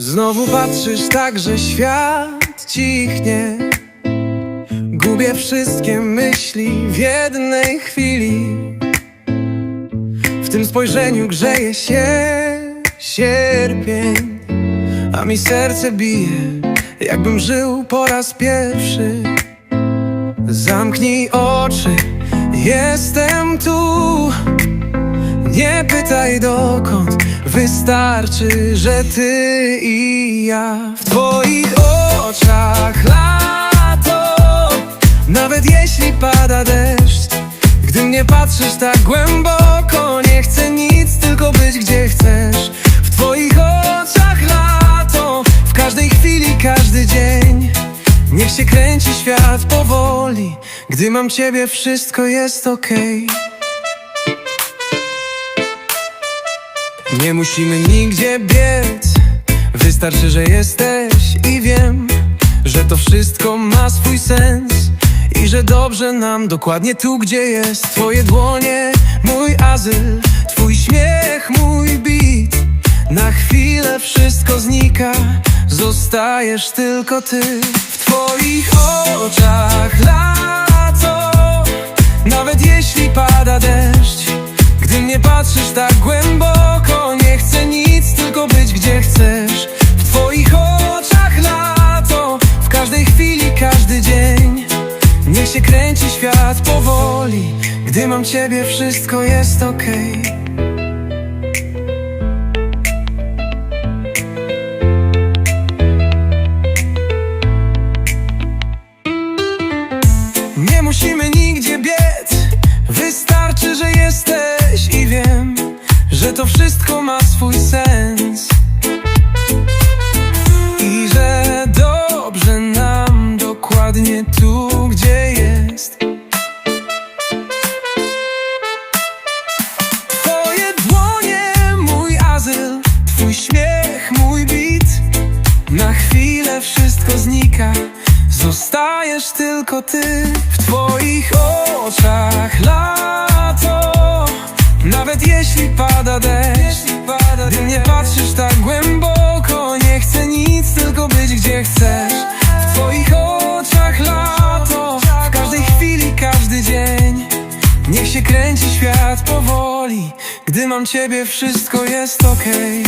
Znowu patrzysz tak, że świat cichnie. Gubię wszystkie myśli w jednej chwili. W tym spojrzeniu grzeje się sierpień A mi serce bije, jakbym żył po raz pierwszy. Zamknij oczy, jestem tu Nie pytaj dokąd, wystarczy, że ty i ja. W twoich oczach lato. Nawet jeśli pada deszcz. Gdy mnie patrzysz tak głęboko Nie chcę nic, tylko być gdzie chcesz. W twoich oczach lato. W każdej chwili, każdy dzień. Niech się kręci świat powoli. Gdy mam ciebie, wszystko jest okej Nie musimy nigdzie biec. Wystarczy, że jesteś i wiem Że to wszystko ma swój sens I że dobrze nam dokładnie tu, gdzie jest. Twoje dłonie, mój azyl Twój śmiech, mój beat Na chwilę wszystko znika Zostajesz tylko ty. W twoich oczach lato kręci świat powoli. Gdy mam ciebie, wszystko jest okej. Nie musimy nigdzie Zostajesz tylko ty W twoich oczach. Lato Nawet jeśli pada deszcz. Gdy mnie patrzysz tak głęboko Nie chcę nic, tylko być gdzie chcesz. W twoich oczach lato W każdej chwili, każdy dzień. Niech się kręci świat powoli. Gdy mam ciebie, wszystko jest okej